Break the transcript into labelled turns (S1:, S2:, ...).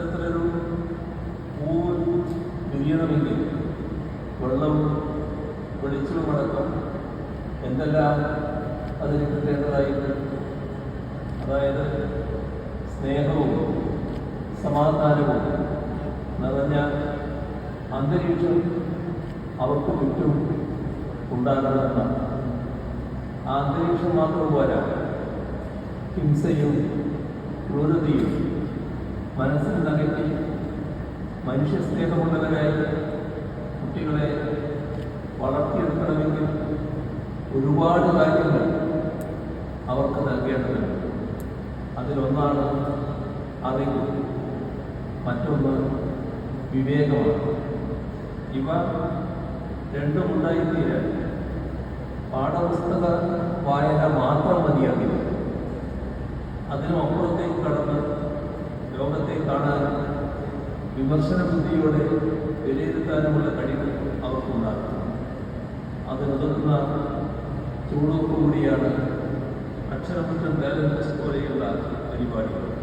S1: അത്തരത്തിലൊരു പൂവൊരു വിരിയണമെങ്കിൽ വെള്ളവും വെളിച്ചവുമടക്കം എന്തെല്ലാം അതിന് കിട്ടേണ്ടതായിട്ട്? അതായത് സ്നേഹവും സമാധാനവും നിറഞ്ഞ അന്തരീക്ഷം അവർക്ക് ചുറ്റും ഉണ്ടാകണമെന്നാണ് ആ അന്തരീക്ഷം മാത്രം പോരാ. ഹിംസയും ക്രൂരതയും മനസ്സിൽ നകറ്റി മനുഷ്യ സ്നേഹമുള്ളവരായി കുട്ടികളെ വളർത്തിയെടുക്കണമെങ്കിൽ ഒരുപാട് കാര്യങ്ങൾ അവർക്ക് നൽകേണ്ടതുണ്ട്. അതിലൊന്നാണ് അറിവ് മറ്റൊന്ന് വിവേകമാണ്. ഇവ രണ്ടും ഉണ്ടായിത്തീരാൻ പാഠപുസ്തക വായന മാത്രം മതിയാകില്ല. അതിനും അപ്പുറത്തേക്ക് കടന്ന് വിമർശന ബുദ്ധിയോടെ വിലയിരുത്താനുമുള്ള കഴിവ് അവർക്കുണ്ടാകും. അതിനുതകുന്ന ചൂടോടുകൂടിയാണ് അക്ഷരമുറ്റം ബാലൻസ് പോലെയുള്ള പരിപാടികൾ.